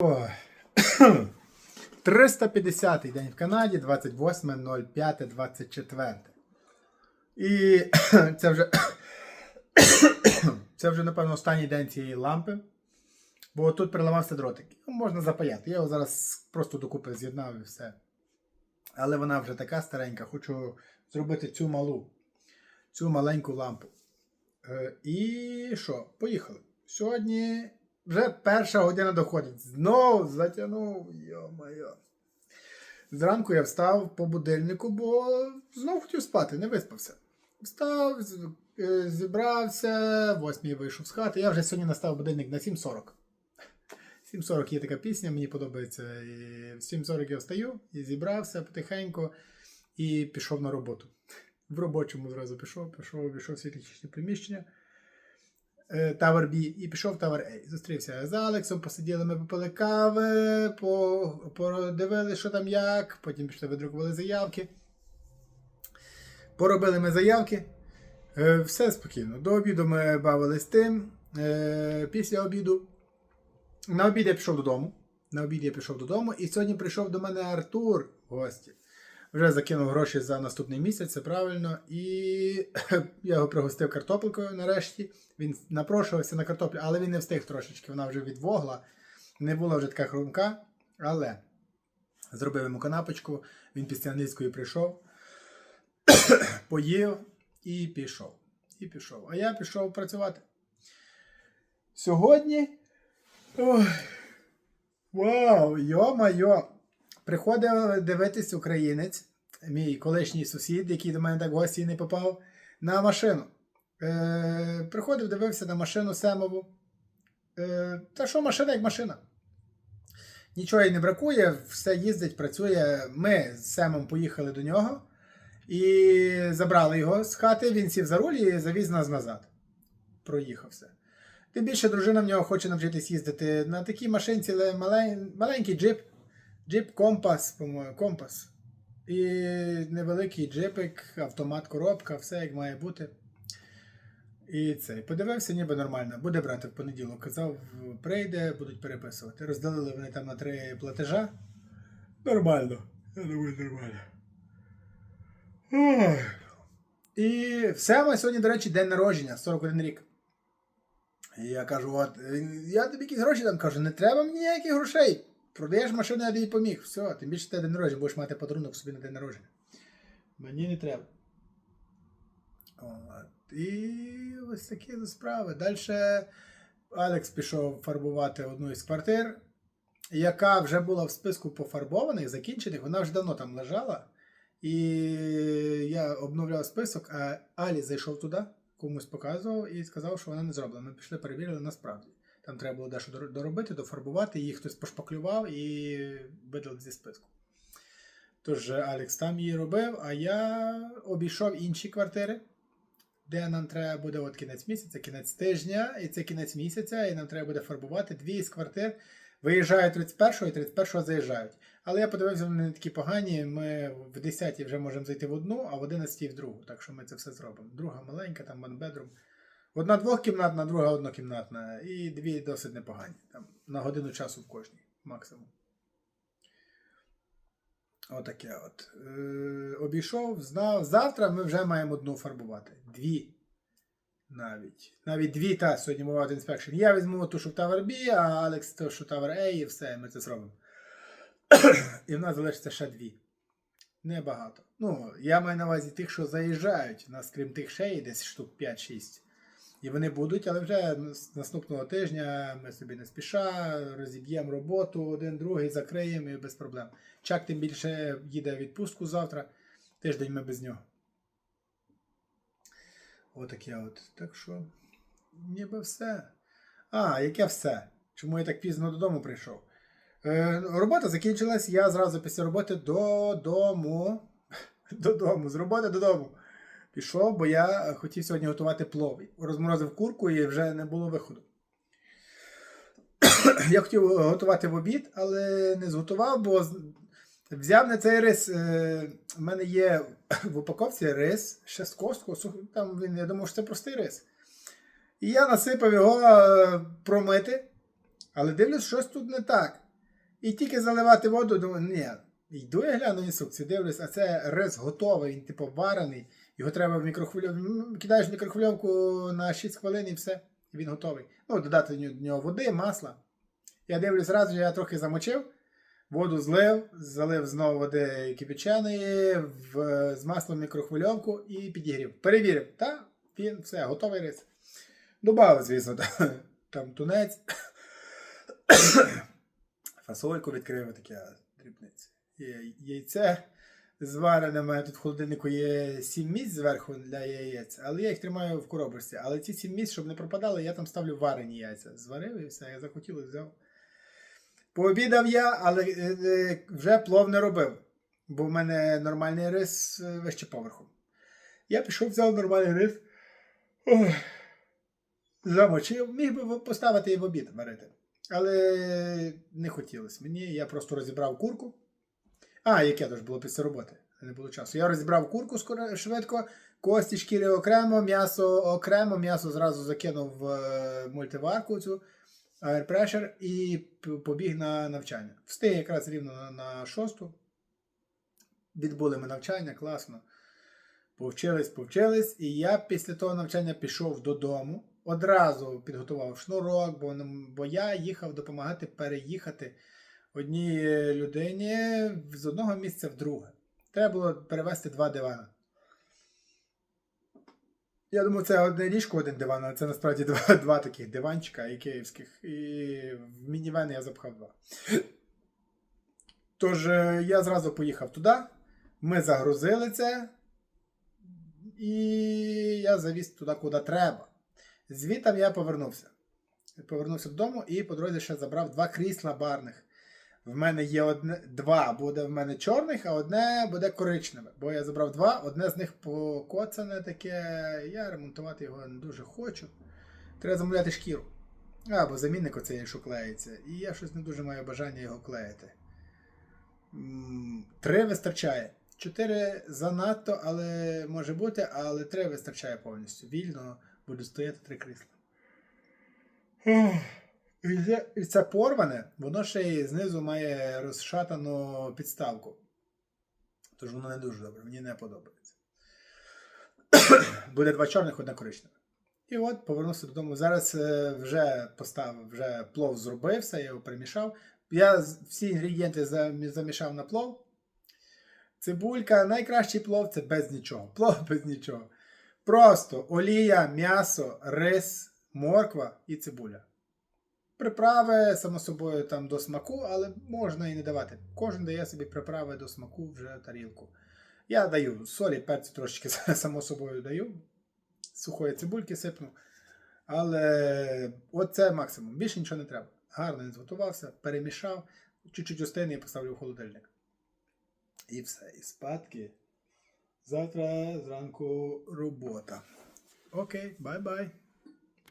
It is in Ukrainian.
Ой. 350-й день в Канаді, 28.05.24. І це вже, це вже, напевно, останній день цієї лампи. Бо тут переламався дротик. Можна запаяти. Я його зараз просто докупи з'єднав і все. Але вона вже така старенька. Хочу зробити цю малу, цю маленьку лампу. Е, І що? Поїхали. Сьогодні вже перша година доходить. Знову затягнув. Йо-моє. Зранку я встав по будильнику, бо знов хотів спати, не виспався. Встав, е, зібрався, восьмій вийшов з хати. Я вже сьогодні настав будильник на 7.40. 7.40 є така пісня, мені подобається. І в 7.40 я встаю і зібрався потихеньку і пішов на роботу. В робочому зразу пішов, пішов, пішов в світлічне приміщення. Tower B і пішов в Tower A. Зустрівся з Алексом, посиділи, ми попили кави, по- подивили, що там як, потім пішли, видрукували заявки. Поробили ми заявки. Е, Все спокійно. До обіду ми бавились тим. Е, Після обіду. На обід я пішов додому. На обід я пішов додому. І сьогодні прийшов до мене Артур в гості. Вже закинув гроші за наступний місяць, це правильно. І я його пригостив картопелькою нарешті. Він напрошувався на картоплю, але він не встиг трошечки, вона вже відвогла. Не була вже така хрумка. Але зробив йому канапочку, він після англійської прийшов, поїв і пішов. І пішов. А я пішов працювати. Сьогодні. Ой, вау, йо-майо! Приходив дивитись українець, мій колишній сусід, який до мене так гості не попав, на машину. Е, приходив, дивився на машину Семову. Е, та що машина як машина? Нічого їй не бракує, все їздить, працює. Ми з Семом поїхали до нього і забрали його з хати. Він сів за руль і завіз нас назад. Проїхався. Тим більше дружина в нього хоче навчитись їздити на такій машинці, але малень- маленький джип. Джип Компас, по-моєму, Компас. І невеликий джипик, автомат, коробка, все як має бути. І цей подивився, ніби нормально. Буде брати в понеділок. Казав, прийде, будуть переписувати. Розділили вони там на три платежа. Нормально. Я думаю, нормально. Ой. І все, ми сьогодні, до речі, день народження, 41 рік. І я кажу, от, я тобі якісь гроші там кажу, не треба мені ніяких грошей. Продаєш машину, я тобі поміг. Все, тим більше ти день народження, будеш мати подарунок собі на день народження. Мені не треба. От. І ось такі справи. Далі Алекс пішов фарбувати одну із квартир, яка вже була в списку пофарбованих, закінчених, вона вже давно там лежала. І я обновляв список, а Алі зайшов туди, комусь показував і сказав, що вона не зроблена. Ми пішли, перевірили насправді. Там треба було дещо доробити, дофарбувати, її хтось пошпаклював і видалив зі списку. Тож Алекс там її робив, а я обійшов інші квартири, де нам треба буде от кінець місяця, кінець тижня, і це кінець місяця, і нам треба буде фарбувати дві з квартир. Виїжджають 31-го і 31-го заїжджають. Але я подивився, вони не такі погані. Ми в 10-й вже можемо зайти в одну, а в 11-й в другу. Так що ми це все зробимо. Друга маленька, там one-bedroom. Одна двохкімнатна, друга однокімнатна. І дві досить непогані. Там на годину часу в кожній, максимум. Отаке от. Е, обійшов, знав. Завтра ми вже маємо одну фарбувати. Дві. Навіть. Навіть дві та сьогодні мова інспекшн. Я візьму ту, що в Tower B, а Алекс ту, що в Tower A, і все, ми це зробимо. і в нас залишиться ще дві. Небагато. Ну, я маю на увазі тих, що заїжджають. У нас, крім тих, ще є десь штук 5-6. І вони будуть, але вже наступного тижня ми собі не спіша, розіб'ємо роботу, один другий закриємо і без проблем. Чак тим більше їде відпустку завтра. Тиждень ми без нього. Отаке от. Так що, ніби все. А, яке все? Чому я так пізно додому прийшов? Е, робота закінчилась, я зразу після роботи додому. Додому, з роботи додому. Пішов, бо я хотів сьогодні готувати плов. Розморозив курку і вже не було виходу. я хотів готувати в обід, але не зготував, бо взяв на цей рис. Е, в мене є в упаковці рис, ще з костку. Там він, я думав, що це простий рис. І я насипав його е, промити, але дивлюсь, щось тут не так. І тільки заливати воду, думаю, ні. Йду я гляну інструкцію, дивлюсь, а це рис готовий, він типу варений. Його треба в мікрохвильовку. Кидаєш в мікрохвильовку на 6 хвилин і все, і він готовий. Ну, додати до нього води, масла. Я дивлюсь, зразу я трохи замочив, воду злив, залив знову води кипяченої, в, з маслом мікрохвильовку і підігрів. Перевірив, та він все, готовий рис. Добавив, звісно, там, там тунець. Фасольку відкрив таке дрібниці. Яйце зварене, у мене тут в холодильнику є 7 місць зверху для яєць, але я їх тримаю в коробочці. Але ці 7 місць, щоб не пропадали, я там ставлю варені яйця. Зварив і все, я захотів і взяв. Пообідав я, але е, е, вже плов не робив, бо в мене нормальний рис е, вище поверху. Я пішов, взяв нормальний рис. Замочив, міг би поставити і в обід варити. Але не хотілося мені. Я просто розібрав курку. А, яке то ж було після роботи. Не було часу. Я розібрав курку швидко, кості шкіри окремо, м'ясо окремо, м'ясо зразу закинув в е, мультиварку цю Air Pressure і побіг на навчання. Встиг якраз рівно на шосту. Відбули ми навчання, класно. Повчились, повчились, і я після того навчання пішов додому. Одразу підготував шнурок, бо, бо я їхав допомагати переїхати одній людині з одного місця в друге. Треба було перевезти два дивана. Я думаю, це одне ліжко, один диван, але це насправді два, два таких диванчика і київських. І в мінівен я запхав два. Тож е, я зразу поїхав туди. Ми загрузили це. І я завіз туди, куди треба. Звітом я повернувся. Повернувся додому і по дорозі ще забрав два крісла барних. В мене є одне, два буде в мене чорних, а одне буде коричневе. Бо я забрав два, одне з них покоцане таке. Я ремонтувати його не дуже хочу. Треба замовляти шкіру. Або замінник оцей, що клеїться. І я щось не дуже маю бажання його клеїти. Три вистачає. Чотири занадто, але може бути, але три вистачає повністю. Вільно буду стояти три крісла. І це, порване, воно ще й знизу має розшатану підставку. Тож воно не дуже добре, мені не подобається. Буде два чорних, одна коричнева. І от повернувся додому. Зараз е, вже поставив, вже плов зробив, все, я його перемішав. Я всі інгредієнти замішав на плов. Цибулька, найкращий плов це без нічого. Плов без нічого. Просто олія, м'ясо, рис, морква і цибуля. Приправи, само собою, там до смаку, але можна і не давати. Кожен дає собі приправи до смаку вже тарілку. Я даю солі, перцю трошечки, само собою даю. Сухої цибульки сипну. Але оце максимум. Більше нічого не треба. Гарно він зготувався, перемішав, чуть-чуть остини і поставлю в холодильник. І все. І спадки. Завтра зранку робота. Окей, бай-бай.